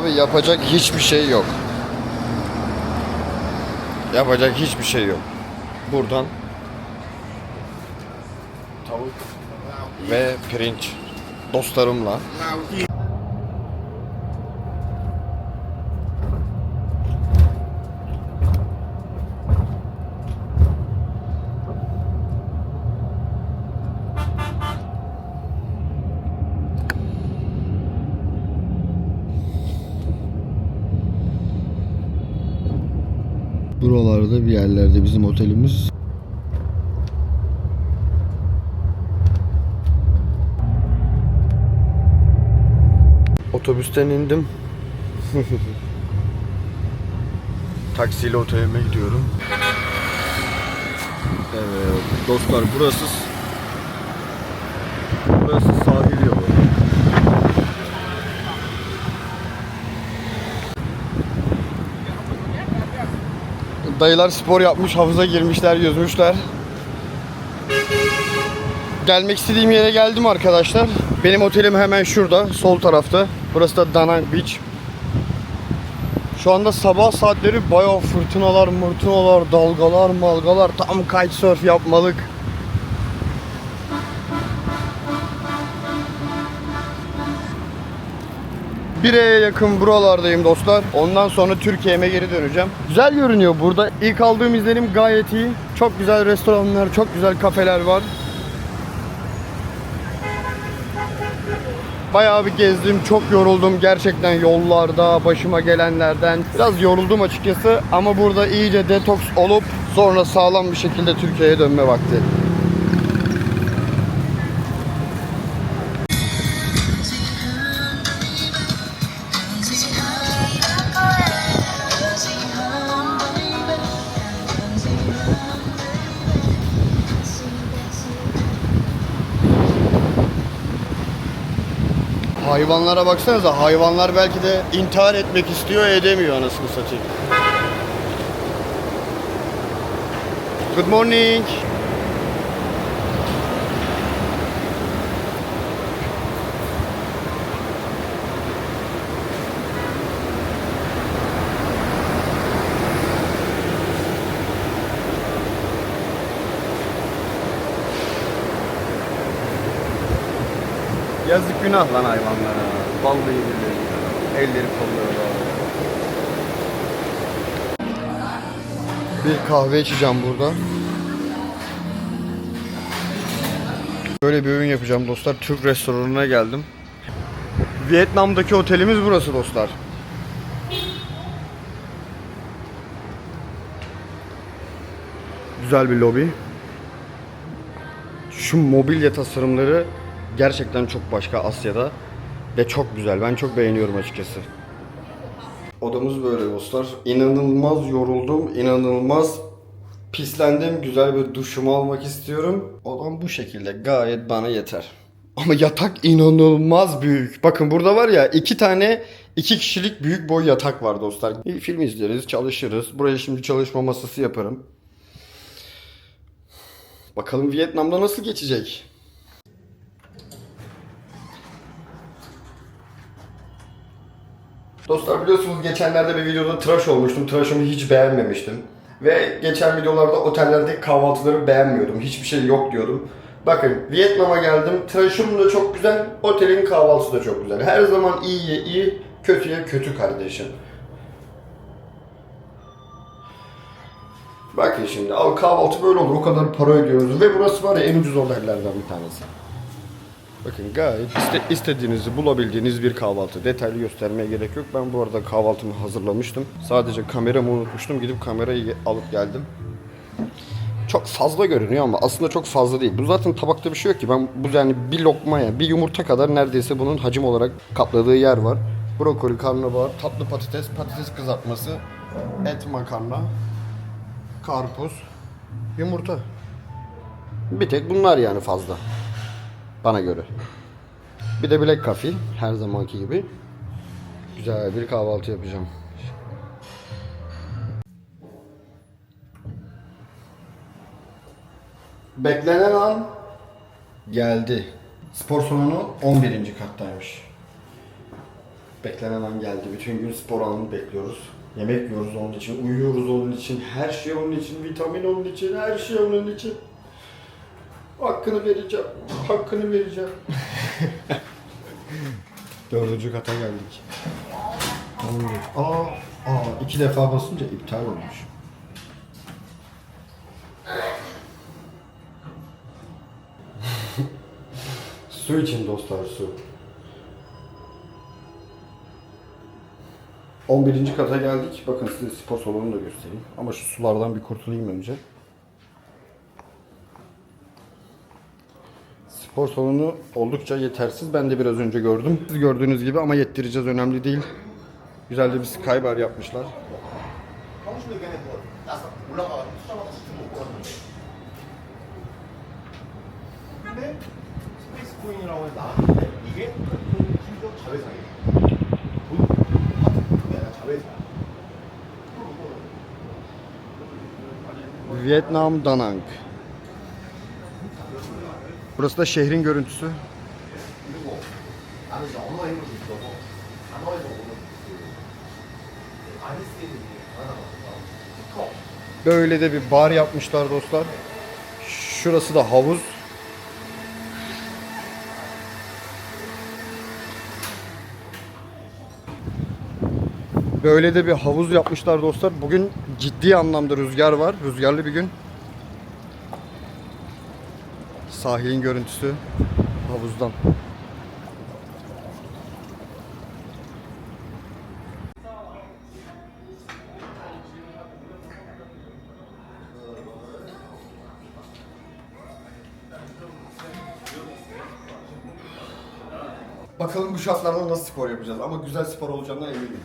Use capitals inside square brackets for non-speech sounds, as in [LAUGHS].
Abi yapacak hiçbir şey yok. Yapacak hiçbir şey yok. Buradan tavuk ve pirinç dostlarımla Buralarda bir yerlerde bizim otelimiz. Otobüsten indim. [LAUGHS] Taksiyle otelime gidiyorum. Evet dostlar burası Burası sahil yolu. Dayılar spor yapmış, havuza girmişler, yüzmüşler. Gelmek istediğim yere geldim arkadaşlar. Benim otelim hemen şurada, sol tarafta. Burası da Danang Beach. Şu anda sabah saatleri bayağı fırtınalar, mırtınalar, dalgalar, malgalar. Tam kitesurf yapmalık. Bire'ye yakın buralardayım dostlar. Ondan sonra Türkiye'me geri döneceğim. Güzel görünüyor burada. İlk aldığım izlenim gayet iyi. Çok güzel restoranlar, çok güzel kafeler var. Bayağı bir gezdim, çok yoruldum gerçekten yollarda, başıma gelenlerden. Biraz yoruldum açıkçası ama burada iyice detoks olup sonra sağlam bir şekilde Türkiye'ye dönme vakti. Hayvanlara baksanıza hayvanlar belki de intihar etmek istiyor edemiyor anasını satayım. Good morning. Yazık günah lan hayvanlara. Vallahi billahi. Elleri kolları bağlı. Bir kahve içeceğim burada. Böyle bir öğün yapacağım dostlar. Türk restoranına geldim. Vietnam'daki otelimiz burası dostlar. Güzel bir lobi. Şu mobilya tasarımları gerçekten çok başka Asya'da ve çok güzel. Ben çok beğeniyorum açıkçası. Odamız böyle dostlar. İnanılmaz yoruldum. inanılmaz pislendim. Güzel bir duşumu almak istiyorum. Odam bu şekilde. Gayet bana yeter. Ama yatak inanılmaz büyük. Bakın burada var ya iki tane iki kişilik büyük boy yatak var dostlar. Bir film izleriz, çalışırız. Buraya şimdi çalışma masası yaparım. Bakalım Vietnam'da nasıl geçecek? Dostlar biliyorsunuz geçenlerde bir videoda tıraş olmuştum. Tıraşımı hiç beğenmemiştim. Ve geçen videolarda otellerdeki kahvaltıları beğenmiyordum. Hiçbir şey yok diyordum. Bakın Vietnam'a geldim. Tıraşım da çok güzel. Otelin kahvaltısı da çok güzel. Her zaman iyiye iyi, kötüye kötü kardeşim. Bakın şimdi al kahvaltı böyle olur. O kadar para ödüyoruz. Ve burası var ya en ucuz otellerden bir tanesi. Bakın gayet iste, istediğinizi bulabildiğiniz bir kahvaltı. Detaylı göstermeye gerek yok. Ben bu arada kahvaltımı hazırlamıştım. Sadece kameramı unutmuştum. Gidip kamerayı alıp geldim. Çok fazla görünüyor ama aslında çok fazla değil. Bu zaten tabakta bir şey yok ki. Ben bu yani bir lokmaya, bir yumurta kadar neredeyse bunun hacim olarak kapladığı yer var. Brokoli, karnabahar, tatlı patates, patates kızartması, et makarna, karpuz, yumurta. Bir tek bunlar yani fazla. Bana göre. Bir de black coffee her zamanki gibi. Güzel bir kahvaltı yapacağım. Beklenen an geldi. Spor salonu 11. kattaymış. Beklenen an geldi. Bütün gün spor anını bekliyoruz. Yemek yiyoruz onun için, uyuyoruz onun için, her şey onun için, vitamin onun için, her şey onun için. Hakkını vereceğim, hakkını vereceğim. [LAUGHS] Dördüncü kata geldik. Aa, aa, iki defa basınca iptal olmuş. [LAUGHS] su için dostlar su. 11. kata geldik. Bakın size spor salonunu da göstereyim. Ama şu sulardan bir kurtulayım önce. spor salonu oldukça yetersiz. Ben de biraz önce gördüm. Siz gördüğünüz gibi ama yettireceğiz önemli değil. Güzel de bir sky yapmışlar. Vietnam Danang. Burası da şehrin görüntüsü. Böyle de bir bar yapmışlar dostlar. Şurası da havuz. Böyle de bir havuz yapmışlar dostlar. Bugün ciddi anlamda rüzgar var. Rüzgarlı bir gün. Sahilin görüntüsü havuzdan. Bakalım bu şartlarda nasıl spor yapacağız ama güzel spor olacağından eminim.